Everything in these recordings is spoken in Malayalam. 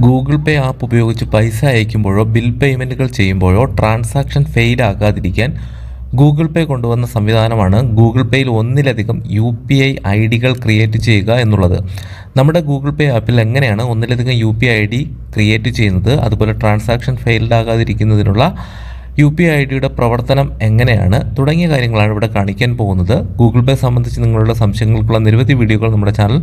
ഗൂഗിൾ പേ ആപ്പ് ഉപയോഗിച്ച് പൈസ അയക്കുമ്പോഴോ ബിൽ പേയ്മെന്റുകൾ ചെയ്യുമ്പോഴോ ട്രാൻസാക്ഷൻ ഫെയിൽ ആകാതിരിക്കാൻ ഗൂഗിൾ പേ കൊണ്ടുവന്ന സംവിധാനമാണ് ഗൂഗിൾ പേയിൽ ഒന്നിലധികം യു പി ഐ ഐ ഡികൾ ക്രിയേറ്റ് ചെയ്യുക എന്നുള്ളത്. നമ്മുടെ ഗൂഗിൾ പേ ആപ്പിൽ എങ്ങനെയാണ് ഒന്നിലധികം U P I D create ചെയ്യുന്നത്? അതുപോലെ ട്രാൻസാക്ഷൻ ഫെയിൽഡ് ആകാതിരിക്കുന്നതിനുള്ള യു പി ഐ ഡിയുടെ പ്രവർത്തനം എങ്ങനെയാണ് തുടങ്ങിയ കാര്യങ്ങളാണ് ഇവിടെ കാണിക്കാൻ പോകുന്നത്. ഗൂഗിൾ പേ സംബന്ധിച്ച് നിങ്ങളുടെ സംശയങ്ങൾക്കുള്ള നിരവധി വീഡിയോകൾ നമ്മുടെ ചാനൽ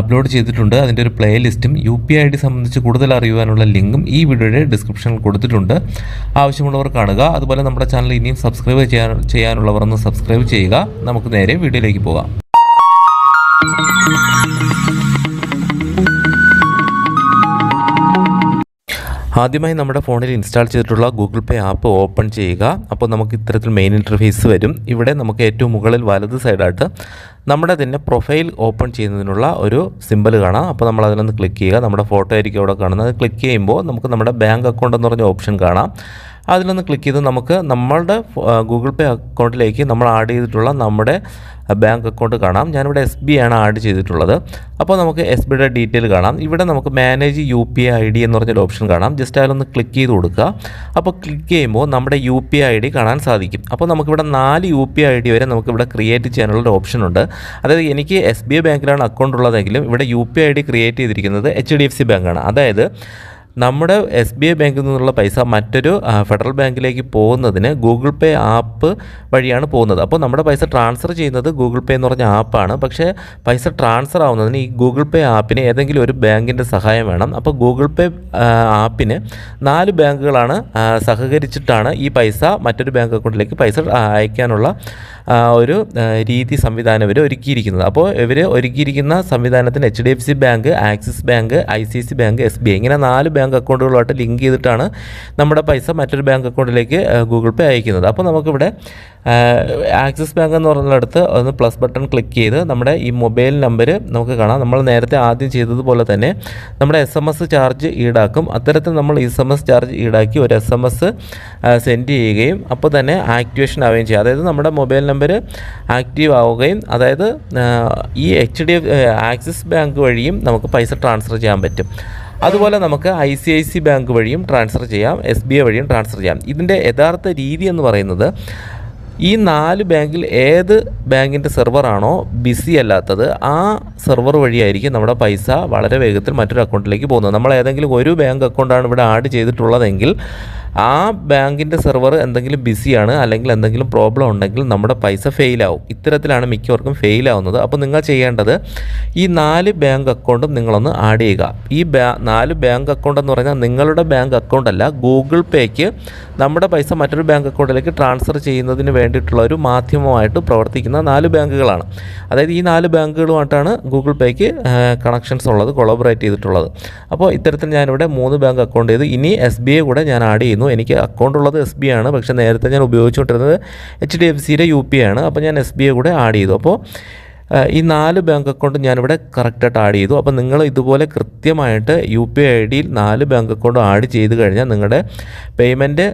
അപ്ലോഡ് ചെയ്തിട്ടുണ്ട്. അതിന്റെ ഒരു പ്ലേ ലിസ്റ്റും യു പി ഐ ഡി സംബന്ധിച്ച് കൂടുതൽ അറിയുവാനുള്ള ലിങ്കും ഈ വീഡിയോയുടെ ഡിസ്ക്രിപ്ഷനിൽ കൊടുത്തിട്ടുണ്ട്. ആവശ്യമുള്ളവർ കാണുക. അതുപോലെ നമ്മുടെ ചാനൽ ഇനിയും സബ്സ്ക്രൈബ് ചെയ്യാൻ ചെയ്യാനുള്ളവർ ഒന്ന് സബ്സ്ക്രൈബ് ചെയ്യുക. നമുക്ക് നേരെ വീഡിയോയിലേക്ക് പോകാം. ആദ്യമായി നമ്മുടെ ഫോണിൽ ഇൻസ്റ്റാൾ ചെയ്തിട്ടുള്ള ഗൂഗിൾ പേ ആപ്പ് ഓപ്പൺ ചെയ്യുക. അപ്പോൾ നമുക്ക് ഇത്തരത്തിൽ മെയിൻ ഇന്റർഫേസ് വരും. ഇവിടെ നമുക്ക് ഏറ്റവും മുകളിൽ വലത് സൈഡായിട്ട് നമ്മുടെ തന്നെ പ്രൊഫൈൽ ഓപ്പൺ ചെയ്യുന്നതിനുള്ള ഒരു സിമ്പൽ കാണാം. അപ്പോൾ നമ്മൾ അതിനൊന്ന് ക്ലിക്ക് ചെയ്യുക. നമ്മുടെ ഫോട്ടോ ആയിരിക്കും അവിടെ കാണുന്നത്. ക്ലിക്ക് ചെയ്യുമ്പോൾ നമുക്ക് നമ്മുടെ ബാങ്ക് അക്കൗണ്ട് എന്ന് പറഞ്ഞ ഓപ്ഷൻ കാണാം. അതിലൊന്ന് ക്ലിക്ക് ചെയ്ത് നമുക്ക് നമ്മളുടെ ഗൂഗിൾ പേ അക്കൗണ്ടിലേക്ക് നമ്മൾ ആഡ് ചെയ്തിട്ടുള്ള നമ്മുടെ ബാങ്ക് അക്കൗണ്ട് കാണാം. ഞാനിവിടെ എസ് ബി ആണ് ആഡ് ചെയ്തിട്ടുള്ളത്. അപ്പോൾ നമുക്ക് എസ് ബിയുടെ ഡീറ്റെയിൽ കാണാം. ഇവിടെ നമുക്ക് manage U P I I D എന്ന് പറഞ്ഞൊരു ഓപ്ഷൻ കാണാം. ജസ്റ്റ് അതിലൊന്ന് ക്ലിക്ക് ചെയ്ത് കൊടുക്കുക. അപ്പോൾ ക്ലിക്ക് ചെയ്യുമ്പോൾ നമ്മുടെ U P I I D കാണാൻ സാധിക്കും. അപ്പോൾ നമുക്കിവിടെ നാല് U P I I D വരെ നമുക്കിവിടെ ക്രിയേറ്റ് ചെയ്യാനുള്ള ഓപ്ഷൻ ഉണ്ട്. അതായത് എനിക്ക് എസ് ബി ഐ ബാങ്കിലാണ് അക്കൗണ്ട് ഉള്ളതെങ്കിലും ഇവിടെ U P I I D create ചെയ്തിരിക്കുന്നത് എച്ച് ഡി എഫ് സി ബാങ്കാണ് അതായത് നമ്മുടെ എസ് ബി ഐ ബാങ്കിൽ നിന്നുള്ള പൈസ മറ്റൊരു ഫെഡറൽ ബാങ്കിലേക്ക് പോകുന്നതിന് ഗൂഗിൾ പേ ആപ്പ് വഴിയാണ് പോകുന്നത്. അപ്പോൾ നമ്മുടെ പൈസ ട്രാൻസ്ഫർ ചെയ്യുന്നത് ഗൂഗിൾ പേ എന്ന് പറഞ്ഞ ആപ്പാണ്. പക്ഷേ പൈസ ട്രാൻസ്ഫർ ആവുന്നതിന് ഈ ഗൂഗിൾ പേ ആപ്പിന് ഏതെങ്കിലും ഒരു ബാങ്കിന്റെ സഹായം വേണം. അപ്പോൾ ഗൂഗിൾ പേ ആപ്പിന് നാല് ബാങ്കുകളാണ് സഹകരിച്ചിട്ടാണ് ഈ പൈസ മറ്റൊരു ബാങ്ക് അക്കൗണ്ടിലേക്ക് പൈസ അയക്കാനുള്ള ഒരു രീതി സംവിധാനം ഇവർ ഒരുക്കിയിരിക്കുന്നത്. അപ്പോൾ ഇവർ ഒരുക്കിയിരിക്കുന്ന സംവിധാനത്തിന് H D F C bank Axis bank I C C bank S B I ഇങ്ങനെ നാല് ബാങ്ക് അക്കൗണ്ടുകളുമായിട്ട് ലിങ്ക് ചെയ്തിട്ടാണ് നമ്മുടെ പൈസ മറ്റൊരു ബാങ്ക് അക്കൗണ്ടിലേക്ക് ഗൂഗിൾ പേ അയക്കുന്നത്. അപ്പോൾ നമുക്കിവിടെ ആക്സിസ് ബാങ്ക് എന്ന് പറഞ്ഞിടത്ത് ഒന്ന് പ്ലസ് ബട്ടൺ ക്ലിക്ക് ചെയ്ത് നമ്മുടെ ഈ മൊബൈൽ നമ്പർ നമുക്ക് കാണാം. നമ്മൾ നേരത്തെ ആദ്യം ചെയ്തതുപോലെ തന്നെ നമ്മുടെ എസ് എം എസ് ചാർജ് ഈടാക്കും. അത്തരത്തിൽ നമ്മൾ എസ് എം എസ് ചാർജ് ഈടാക്കി ഒരു എസ് എം എസ് സെൻഡ് ചെയ്യുകയും അപ്പോൾ തന്നെ ആക്ടിവേഷൻ ആവുകയും ചെയ്യും. അതായത് നമ്മുടെ മൊബൈൽ നമ്പർ ആക്റ്റീവ് ആവുകയും അതായത് ഈ H D F Axis bank വഴിയും നമുക്ക് പൈസ ട്രാൻസ്ഫർ ചെയ്യാൻ പറ്റും. അതുപോലെ നമുക്ക് I C I C bank വഴിയും ട്രാൻസ്ഫർ ചെയ്യാം എസ് ബി ഐ വഴിയും ട്രാൻസ്ഫർ ചെയ്യാം. ഇതിന്റെ യഥാർത്ഥ രീതി എന്ന് പറയുന്നത് ഈ നാല് ബാങ്കിൽ ഏത് ബാങ്കിന്റെ സെർവറാണോ ബിസി അല്ലാത്തത് ആ സെർവർ വഴിയായിരിക്കും നമ്മുടെ പൈസ വളരെ വേഗത്തിൽ മറ്റൊരു അക്കൗണ്ടിലേക്ക് പോകുന്നത്. നമ്മൾ ഏതെങ്കിലും ഒരു ബാങ്ക് അക്കൗണ്ടാണ് ഇവിടെ ആഡ് ചെയ്തിട്ടുള്ളതെങ്കിൽ ആ ബാങ്കിന്റെ സെർവർ എന്തെങ്കിലും ബിസിയാണ് അല്ലെങ്കിൽ എന്തെങ്കിലും പ്രോബ്ലം ഉണ്ടെങ്കിൽ നമ്മുടെ പൈസ ഫെയിലാവും. ഇത്തരത്തിലാണ് മിക്കവർക്കും ഫെയിലാവുന്നത്. അപ്പോൾ നിങ്ങൾ ചെയ്യേണ്ടത് ഈ നാല് ബാങ്ക് അക്കൗണ്ടും നിങ്ങളൊന്ന് ആഡ് ചെയ്യുക. ഈ ബാ നാല് ബാങ്ക് അക്കൗണ്ട് എന്ന് പറഞ്ഞാൽ നിങ്ങളുടെ ബാങ്ക് അക്കൗണ്ട് അല്ല ഗൂഗിൾ പേക്ക് നമ്മുടെ പൈസ മറ്റൊരു ബാങ്ക് അക്കൗണ്ടിലേക്ക് ട്രാൻസ്ഫർ ചെയ്യുന്നതിന് വേണ്ടിയിട്ടുള്ള ഒരു മാധ്യമമായിട്ട് പ്രവർത്തിക്കുന്ന നാല് ബാങ്കുകളാണ്. അതായത് ഈ നാല് ബാങ്കുകളുമായിട്ടാണ് ഗൂഗിൾ പേക്ക് കണക്ഷൻസ് ഉള്ളത് കൊളാബറേറ്റ് ചെയ്തിട്ടുള്ളത്. അപ്പോൾ ഇത്തരത്തിൽ ഞാനിവിടെ മൂന്ന് ബാങ്ക് അക്കൗണ്ട് ചെയ്ത്. ഇനി എസ് ബി ഐ കൂടെ ഞാൻ ആഡ് ചെയ്യുന്നു. എനിക്ക് അക്കൗണ്ട് ഉള്ളത് എസ് ബി ആണ്. പക്ഷേ നേരത്തെ ഞാൻ ഉപയോഗിച്ചുകൊണ്ടിരുന്നത് എച്ച് ഡി എഫ് സിയുടെ യു പി ആണ്. അപ്പോൾ ഞാൻ എസ് ബി ഐ കൂടെ ആഡ് ചെയ്തു. അപ്പോൾ ഈ നാല് ബാങ്ക് അക്കൗണ്ട് ഞാനിവിടെ കറക്റ്റായിട്ട് ആഡ് ചെയ്തു. അപ്പോൾ നിങ്ങൾ ഇതുപോലെ കൃത്യമായിട്ട് യു പി ഐ ഡിയിൽ നാല് ബാങ്ക് അക്കൗണ്ട് ആഡ് ചെയ്ത് കഴിഞ്ഞാൽ നിങ്ങളുടെ പേയ്മെന്റ്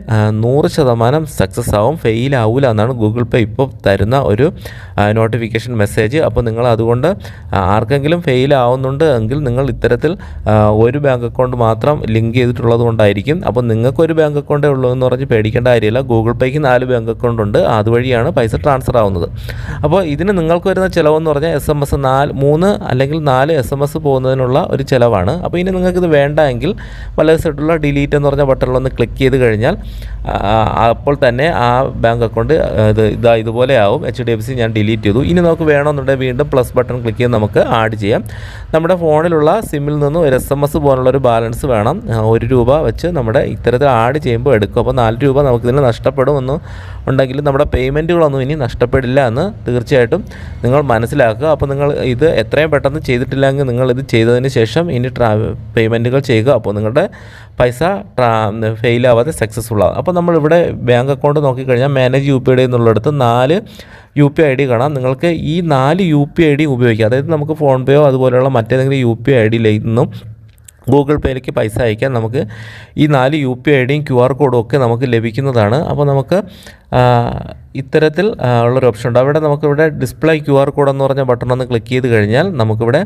നൂറ് ശതമാനം സക്സസ് ആവും ഫെയിൽ ആവില്ല എന്നാണ് ഗൂഗിൾ പേ ഇപ്പോൾ തരുന്ന ഒരു നോട്ടിഫിക്കേഷൻ മെസ്സേജ് അപ്പോൾ നിങ്ങൾ അതുകൊണ്ട് ആർക്കെങ്കിലും ഫെയിൽ ആവുന്നുണ്ട് എങ്കിൽ നിങ്ങൾ ഇത്തരത്തിൽ ഒരു ബാങ്ക് അക്കൗണ്ട് മാത്രം ലിങ്ക് ചെയ്തിട്ടുള്ളത് കൊണ്ടായിരിക്കും. അപ്പോൾ നിങ്ങൾക്ക് ഒരു ബാങ്ക് അക്കൗണ്ടേ ഉള്ളൂ എന്ന് പറഞ്ഞ് പേടിക്കേണ്ട കാര്യമില്ല. ഗൂഗിൾ പേക്ക് നാല് ബാങ്ക് അക്കൗണ്ട് ഉണ്ട്. അതുവഴിയാണ് പൈസ ട്രാൻസ്ഫർ ആവുന്നത്. അപ്പോൾ ഇതിന് നിങ്ങൾക്ക് വരുന്ന ചിലവെന്ന് പറഞ്ഞാൽ എസ് എം എസ് നാല് മൂന്ന് അല്ലെങ്കിൽ നാല് എസ് എം എസ് പോകുന്നതിനുള്ള ഒരു ചിലവാണ്. അപ്പോൾ ഇനി നിങ്ങൾക്ക് ഇത് വേണ്ട എങ്കിൽ വലത് സൈഡിലുള്ള ഡിലീറ്റ് എന്ന് പറഞ്ഞ ബട്ടണിലൊന്ന് ക്ലിക്ക് ചെയ്ത് കഴിഞ്ഞാൽ അപ്പോൾ തന്നെ ആ ബാങ്ക് അക്കൗണ്ട് ഇത് ഇതാ ഇതുപോലെ ആവും. എച്ച് ഡി എഫ് സി ഞാൻ ഡിലീറ്റ് ചെയ്തു. ഇനി നമുക്ക് വേണമെന്നുണ്ടെങ്കിൽ വീണ്ടും പ്ലസ് ബട്ടൺ ക്ലിക്ക് ചെയ്ത് നമുക്ക് ആഡ് ചെയ്യാം. നമ്മുടെ ഫോണിലുള്ള സിമ്മിൽ നിന്ന് ഒരു എസ് എം എസ് പോലുള്ള ഒരു ബാലൻസ് വേണം. ഒരു രൂപ വെച്ച് നമ്മുടെ ഇത്തരത്തിൽ ആഡ് ചെയ്യുമ്പോൾ എടുക്കും. അപ്പോൾ നാല് രൂപ നമുക്കിതിന് നഷ്ടപ്പെടുമെന്ന് ഉണ്ടെങ്കിൽ നമ്മുടെ പേയ്മെന്റുകളൊന്നും ഇനി നഷ്ടപ്പെടില്ല എന്ന് തീർച്ചയായിട്ടും നിങ്ങൾ മനസ്സിലാക്കുക. അപ്പോൾ നിങ്ങൾ ഇത് എത്രയും പെട്ടെന്ന് ചെയ്തിട്ടില്ലെങ്കിൽ നിങ്ങൾ ഇത് ചെയ്തതിന് ശേഷം ഇനി ട്രാ പേയ്മെന്റുകൾ ചെയ്യുക. അപ്പോൾ നിങ്ങളുടെ പൈസ ഫെയിലാവാതെ സക്സസ്ഫുൾ ആകും അപ്പോൾ നമ്മളിവിടെ ബാങ്ക് അക്കൗണ്ട് നോക്കിക്കഴിഞ്ഞാൽ manage U P I D എന്നുള്ളിടത്ത് നാല് യു പി ഐ ഡി കാണാം. നിങ്ങൾക്ക് ഈ നാല് യു പി ഐ ഡി ഉപയോഗിക്കാം. അതായത് നമുക്ക് ഫോൺ പേയോ അതുപോലെയുള്ള മറ്റേതെങ്കിലും യു പി ഐ ഡിയിൽ നിന്നും ഗൂഗിൾ പേയിലേക്ക് പൈസ അയക്കാൻ നമുക്ക് ഈ നാല് യു പി ഐ ഡിയും ക്യു ആർ കോഡും ഒക്കെ നമുക്ക് ലഭിക്കുന്നതാണ്. അപ്പോൾ നമുക്ക് ഇത്തരത്തിൽ ഉള്ളൊരു ഓപ്ഷൻ ഉണ്ട്. അവിടെ നമുക്കിവിടെ ഡിസ്പ്ലേ ക്യു ആർ കോഡ് എന്ന് പറഞ്ഞ ബട്ടൺ ഒന്ന് ക്ലിക്ക് ചെയ്ത് കഴിഞ്ഞാൽ നമുക്കിവിടെ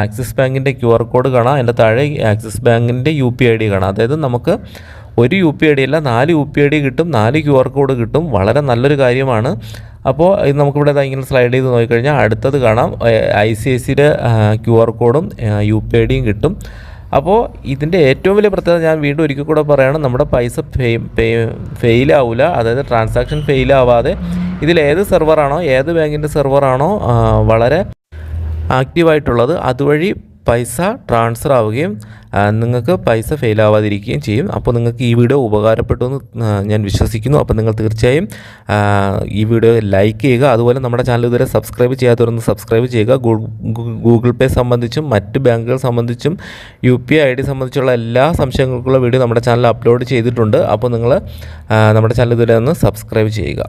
ആക്സിസ് ബാങ്കിന്റെ ക്യു ആർ കോഡ് കാണാം. അതിന്റെ താഴെ ആക്സിസ് ബാങ്കിന്റെ യു പി ഐ ഡി കാണാം. അതായത് നമുക്ക് ഒരു യു പി ഐ ഡി അല്ല നാല് യു പി ഐ ഡി കിട്ടും നാല് ക്യു ആർ കോഡ് കിട്ടും. വളരെ നല്ലൊരു കാര്യമാണ്. അപ്പോൾ ഇത് നമുക്കിവിടെ ഇങ്ങനെ സ്ലൈഡ് ചെയ്ത് നോക്കിക്കഴിഞ്ഞാൽ അടുത്തത് കാണാം. ഐ സി ഐ സിയുടെ ക്യു ആർ കോഡും യു പി ഐ ഡിയും കിട്ടും. അപ്പോൾ ഇതിന്റെ ഏറ്റവും വലിയ പ്രത്യേകത ഞാൻ വീണ്ടും ഒരിക്കൽ കൂടെ പറയുകയാണ് നമ്മുടെ പൈസ ഫെയിൽ ആവില്ല അതായത് ട്രാൻസാക്ഷൻ ഫെയിൽ ആവാതെ ഇതിൽ ഏത് സെർവറാണോ ഏത് ബാങ്കിന്റെ സെർവറാണോ വളരെ ആക്റ്റീവായിട്ടുള്ളത് അതുവഴി പൈസ ട്രാൻസ്ഫർ ആവുകയും നിങ്ങൾക്ക് പൈസ ഫെയിൽ ആവാതിരിക്കുകയും ചെയ്യും. അപ്പോൾ നിങ്ങൾക്ക് ഈ വീഡിയോ ഉപകാരപ്പെട്ടു എന്ന് ഞാൻ വിശ്വസിക്കുന്നു. അപ്പോൾ നിങ്ങൾ തീർച്ചയായും ഈ വീഡിയോ ലൈക്ക് ചെയ്യുക. അതുപോലെ നമ്മുടെ ചാനൽ ഇതുവരെ സബ്സ്ക്രൈബ് ചെയ്യാത്തവരൊന്ന് സബ്സ്ക്രൈബ് ചെയ്യുക. ഗൂഗിൾ പേ സംബന്ധിച്ചും മറ്റ് ബാങ്കുകൾ സംബന്ധിച്ചും യു പി ഐ ഡി സംബന്ധിച്ചുള്ള എല്ലാ സംശയങ്ങൾക്കുള്ള വീഡിയോ നമ്മുടെ ചാനൽ അപ്ലോഡ് ചെയ്തിട്ടുണ്ട്. അപ്പോൾ നിങ്ങൾ നമ്മുടെ ചാനൽ ഇതുവരെ ഒന്ന് സബ്സ്ക്രൈബ് ചെയ്യുക.